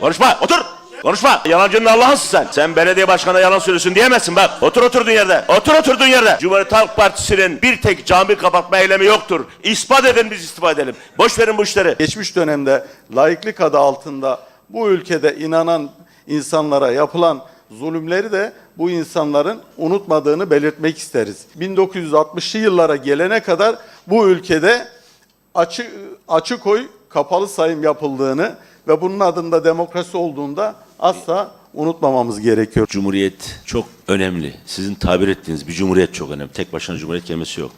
Konuşma otur. Konuşma. Yalancının Allah'ısın sen. Sen belediye başkanına yalan söylüyorsun diyemezsin bak. Otur oturduğun yerde. Otur oturduğun yerde. Cumhuriyet Halk Partisi'nin bir tek cami kapatma eylemi yoktur. İspat edin biz istifa edelim. Boş verin bu işleri. Geçmiş dönemde laiklik adı altında bu ülkede inanan insanlara yapılan zulümleri de bu insanların unutmadığını belirtmek isteriz. 1960'lı yıllara gelene kadar bu ülkede açık açık oy kapalı sayım yapıldığını ve bunun adında demokrasi olduğunda asla unutmamamız gerekiyor. Cumhuriyet çok önemli. Sizin tabir ettiğiniz bir cumhuriyet çok önemli. Tek başına cumhuriyet kelimesi yok.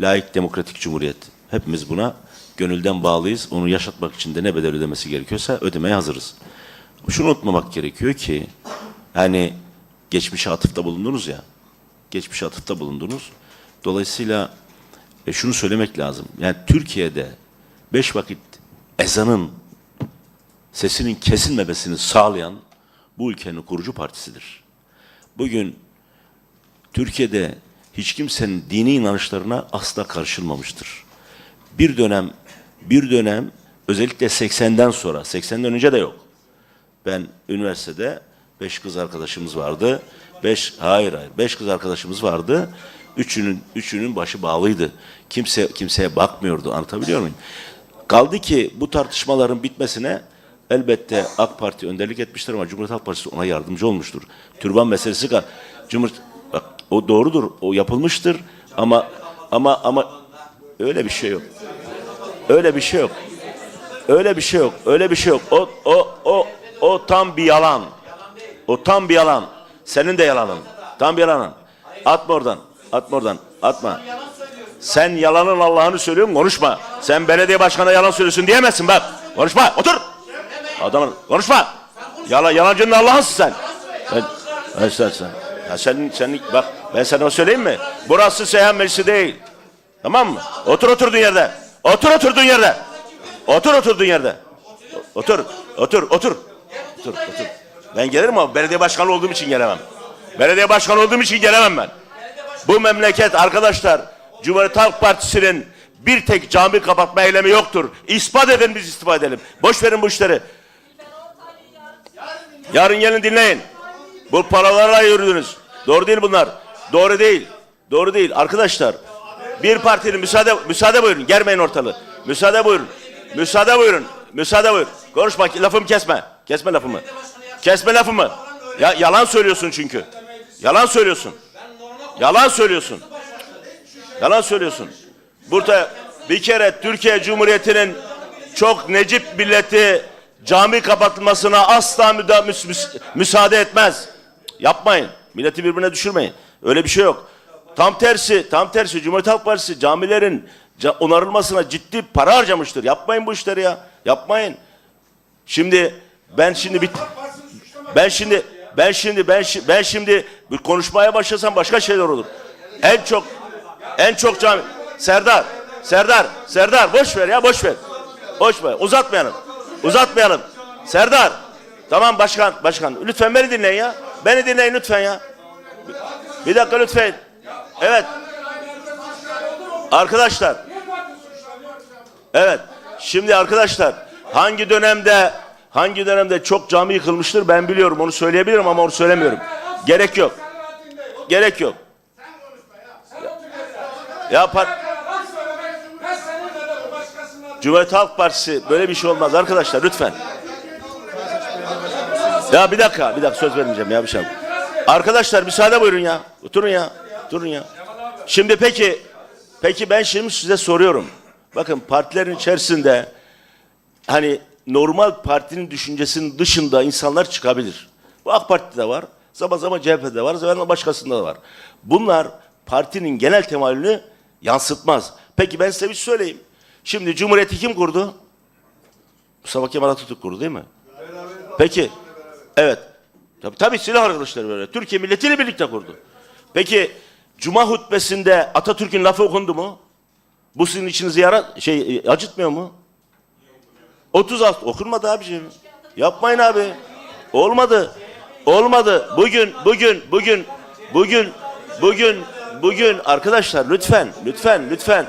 Laik demokratik cumhuriyet. Hepimiz buna gönülden bağlıyız. Onu yaşatmak için de ne bedel ödemesi gerekiyorsa ödemeye hazırız. Şunu unutmamak gerekiyor ki hani geçmişe atıfta bulundunuz ya. Geçmişe atıfta bulundunuz. Dolayısıyla e, şunu söylemek lazım. Yani Türkiye'de beş vakit ezanın sesinin kesilmemesini sağlayan bu ülkenin kurucu partisidir. Bugün Türkiye'de hiç kimsenin dini inanışlarına asla karışılmamıştır. Bir dönem, bir dönem özellikle 80'den sonra, 80'den önce de yok. Ben üniversitede beş kız arkadaşımız vardı. Beş, hayır hayır, beş kız arkadaşımız vardı. Üçünün, üçünün başı bağlıydı. Kimse kimseye bakmıyordu. Anlatabiliyor muyum? Kaldı ki bu tartışmaların bitmesine elbette AK Parti önderlik etmiştir ama Cumhuriyet Halk Partisi ona yardımcı olmuştur. Türban meselesi kal. Cumhuriyet bak, o doğrudur. O yapılmıştır ama ama ama öyle bir şey yok. Öyle bir şey yok. Öyle bir şey yok. Öyle bir şey yok. O o o o tam bir yalan. O tam bir yalan. Senin de yalanın. Tam bir yalanın. Atma oradan. Atma oradan. Atma. Sen yalanın Allah'ını söylüyorsun konuşma. Sen belediye başkanına yalan söylüyorsun diyemezsin bak. Konuşma. Otur. Adamın konuşma. Yala, yalancının Allah'ısın sen. Ben, ben sen, sen. Ya sen, sen bak ben sana söyleyeyim mi? Burası Seyhan Meclisi değil. Tamam mı? Otur oturduğun yerde. Otur oturduğun yerde. Otur oturduğun yerde. Otur. Otur. Otur. Otur. Otur. Ben gelirim ama belediye başkanı olduğum için gelemem. Belediye başkanı olduğum için gelemem ben. Bu memleket arkadaşlar Cumhuriyet Halk Partisi'nin bir tek cami kapatma eylemi yoktur. İspat edin biz istifa edelim. Boş verin bu işleri. Yarın gelin dinleyin. Bu paralarla yürüdünüz. Doğru değil bunlar. Doğru değil. Doğru değil. Arkadaşlar bir partinin müsaade müsaade buyurun. Germeyin ortalığı. Müsaade buyurun. Müsaade buyurun. Müsaade buyur. Konuşma. Lafımı kesme. Kesme lafımı. Kesme lafımı. Ya yalan söylüyorsun çünkü. Yalan söylüyorsun. Yalan söylüyorsun. Yalan söylüyorsun. Burada bir kere Türkiye Cumhuriyeti'nin çok necip milleti cami kapatılmasına asla müda, müs- müs- müsaade etmez. Yapmayın. Milleti birbirine düşürmeyin. Öyle bir şey yok. Tam tersi, tam tersi Cumhuriyet Halk Partisi camilerin ca- onarılmasına ciddi para harcamıştır. Yapmayın bu işleri ya. Yapmayın. Şimdi ben şimdi bit ben şimdi ben şimdi ben şi- ben şimdi bir konuşmaya başlasam başka şeyler olur. En çok en çok cami Serdar Serdar Serdar boş ver ya boş ver. Boş ver. Uzatmayalım. Uzatmayalım. Serdar. Tamam başkan başkan lütfen beni dinleyin ya. Beni dinleyin lütfen ya. Bir dakika lütfen. Evet. Arkadaşlar. Evet. Şimdi arkadaşlar hangi dönemde hangi dönemde çok cami yıkılmıştır ben biliyorum onu söyleyebilirim ama onu söylemiyorum. Gerek yok. Gerek yok. Ya par- Cumhuriyet Halk Partisi böyle bir şey olmaz arkadaşlar lütfen. Ya bir dakika bir dakika söz vermeyeceğim ya bir şey. Arkadaşlar müsaade buyurun ya. Oturun ya. Oturun ya. Şimdi peki peki ben şimdi size soruyorum. Bakın partilerin içerisinde hani normal partinin düşüncesinin dışında insanlar çıkabilir. Bu AK Parti'de var. Zaman zaman CHP'de var. Zaman başkasında da var. Bunlar partinin genel temayülünü yansıtmaz. Peki ben size bir şey söyleyeyim. Şimdi Cumhuriyeti kim kurdu? Mustafa Kemal Atatürk kurdu değil mi? Peki. Evet. Tabii, tabii silah arkadaşları böyle. Türkiye milletiyle birlikte kurdu. Peki Cuma hutbesinde Atatürk'ün lafı okundu mu? Bu sizin içinizi yara şey e, acıtmıyor mu? 36 okunmadı abiciğim. Yapmayın abi. Olmadı. Olmadı. Bugün bugün bugün bugün bugün bugün arkadaşlar lütfen lütfen lütfen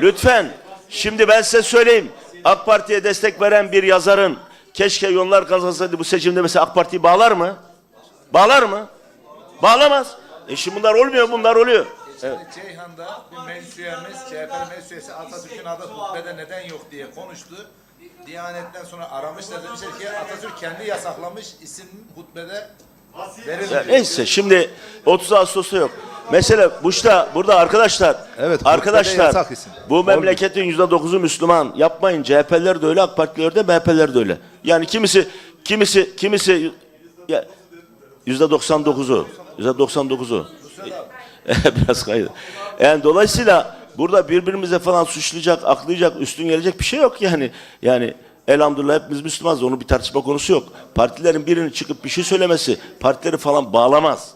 lütfen şimdi ben size söyleyeyim. AK Parti'ye destek veren bir yazarın keşke yollar kazansaydı bu seçimde mesela AK Parti'yi bağlar mı? Bağlar mı? Bağlamaz. E şimdi bunlar olmuyor, bunlar oluyor. Evet. Ceyhan'da bir meclis üyemiz, CHP meclis üyesi Atatürk'ün adı hutbede neden yok diye konuştu. Diyanetten sonra aramışlar demişler ki Atatürk kendi yasaklamış isim hutbede verilmiyor. Ya neyse şimdi 30 Ağustos'ta yok. Mesela Buş'ta burada arkadaşlar Evet, arkadaşlar yasak isim. bu memleketin %9'u Müslüman. Yapmayın. CHP'ler de öyle, AK Partililer de, MHP'ler de öyle. Yani kimisi kimisi kimisi ya %99'u %99'u biraz kaydı. Yani dolayısıyla burada birbirimize falan suçlayacak, aklayacak, üstün gelecek bir şey yok yani. Yani elhamdülillah hepimiz Müslümanız. Onun bir tartışma konusu yok. Partilerin birinin çıkıp bir şey söylemesi partileri falan bağlamaz.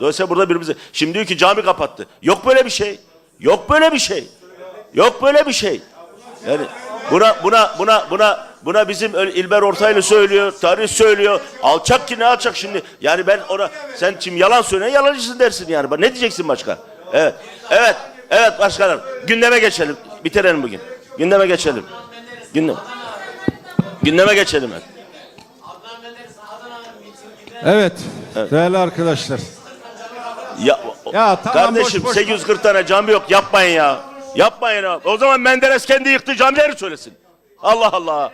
Dolayısıyla burada birbirimize... Şimdi diyor ki cami kapattı. Yok böyle bir şey. Yok böyle bir şey. Yok böyle bir şey. Yani buna buna buna buna buna bizim İlber Ortaylı söylüyor, tarih söylüyor. Alçak ki ne alçak şimdi. Yani ben ona sen şimdi yalan söyleyen yalancısın dersin yani. Ne diyeceksin başka? Evet. Evet. Evet başkanım. Gündeme geçelim. Bitirelim bugün. Gündeme geçelim. Gündeme. Gündeme geçelim. hadi. Evet, değerli arkadaşlar. Ya, Ya tamam, kardeşim boş boş 840 tane cami yok yapmayın ya. Yapmayın ya. O zaman Menderes kendi yıktı camileri söylesin. Allah Allah.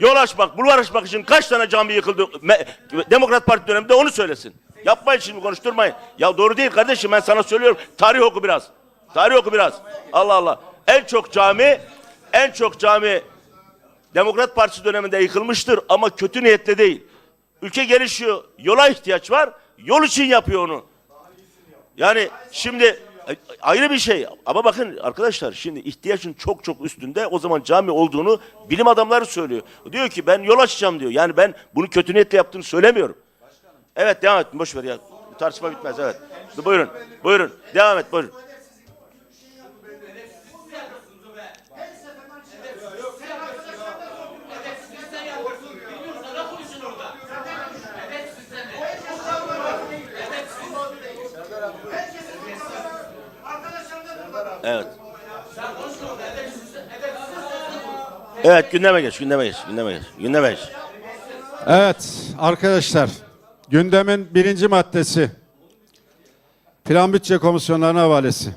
Yol açmak, bulvar açmak için kaç tane cami yıkıldı? Me- Demokrat Parti döneminde onu söylesin. Yapmayın şimdi konuşturmayın. Ya doğru değil kardeşim ben sana söylüyorum. Tarih oku biraz. Tarih oku biraz. Allah Allah. En çok cami, en çok cami Demokrat Partisi döneminde yıkılmıştır ama kötü niyetle değil. Ülke gelişiyor, yola ihtiyaç var, yol için yapıyor onu. Yani şimdi e, ayrı bir şey ama bakın arkadaşlar şimdi ihtiyacın çok çok üstünde o zaman cami olduğunu bilim adamları söylüyor. Diyor ki ben yol açacağım diyor. Yani ben bunu kötü niyetle yaptığını söylemiyorum. Evet devam et boş ver ya. Bu tartışma bitmez evet. Buyurun. Buyurun. Devam et buyurun. Evet. Evet gündeme geç, gündeme geç, gündeme geç, gündeme geç. Evet, arkadaşlar. Gündemin birinci maddesi. Plan bütçe komisyonlarına havalesi.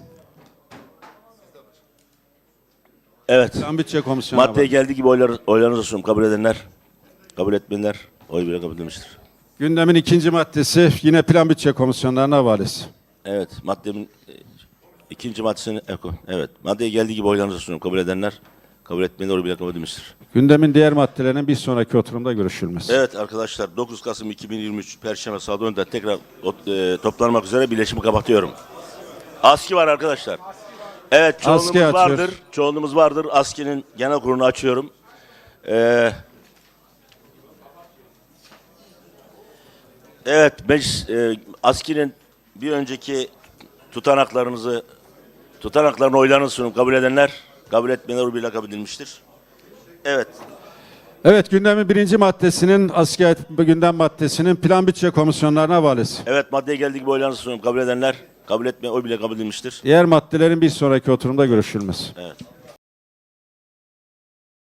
Evet. Plan bütçe komisyonu Maddeye geldiği gibi oylar, oylarınızı sunuyorum. Kabul edenler, kabul etmeyenler oy bile kabul edilmiştir. Gündemin ikinci maddesi yine plan bütçe komisyonlarına havalesi. Evet, maddemin e, ikinci maddesini eko. Evet, maddeye geldiği gibi oylarınızı sunuyorum. Kabul edenler, kabul etmeyenler oy bile kabul edilmiştir. Gündemin diğer maddelerinin bir sonraki oturumda görüşülmesi. Evet arkadaşlar 9 Kasım 2023 Perşembe saat 10'da tekrar e, toplanmak üzere birleşimi kapatıyorum. ASKİ var arkadaşlar. Evet çoğunluğumuz ASKİ açıyor. vardır. Çoğunluğumuz vardır. ASKİ'nin genel kurulunu açıyorum. Ee, evet meclis e, ASKİ'nin bir önceki tutanaklarınızı tutanaklarını oylarını sunup kabul edenler kabul etmeyenler oy bile kabul edilmiştir. Evet Evet, gündemin birinci maddesinin asker gündem maddesinin plan bütçe komisyonlarına havalesi. Evet maddeye geldiği gibi oylarınızı sunuyorum. Kabul edenler, kabul etmeyen oy bile kabul edilmiştir. Diğer maddelerin bir sonraki oturumda görüşülmesi. Evet.